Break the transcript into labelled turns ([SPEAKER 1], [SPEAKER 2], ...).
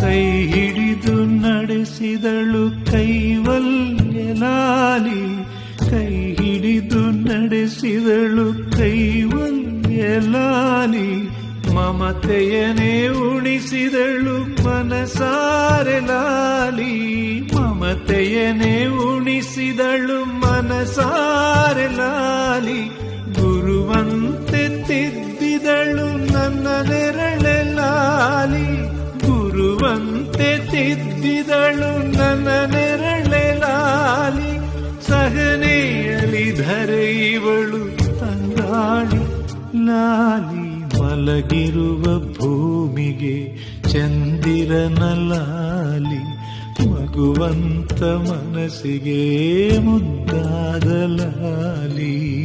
[SPEAKER 1] ಕೈ ಹಿಡಿದು ನಡೆಸಿದಳು ಕೈವಲ್ಯಲಾಲಿ ಕೈ ಹಿಡಿದು ನಡೆಸಿದಳು ಕೈವಲ್ಯಲಾಲಿ ಮಮತೆಯನೇ ಉಣಿಸಿದಳು ಮನಸಾರೆ ಲಾಲಿ. ಮಮತೆಯನೇ ಉಣಿಸಿದಳು ಮನಸಾರೆ ಲಾಲಿ. ಗುರುವಂತೆ ತಿದ್ದಿದಳು ನನ್ನ ನೆರಳೆ ಲಾಲಿ. ತಿದ್ದಿದಳು ನನ್ನ ನೆರಳೆ ಲಾಲಿ. ಸಹನೆಯಲಿ ಧರೆಯುವಳು ತಂಗಾಳಿ. ಲಾಲಿ ಮಲಗಿರುವ ಭೂಮಿಗೆ ಚಂದಿರನ ಲಾಲಿ. ಮಗುವಂತ ಮನಸ್ಸಿಗೆ ಮುದ್ದಾದ ಲಾಲಿ.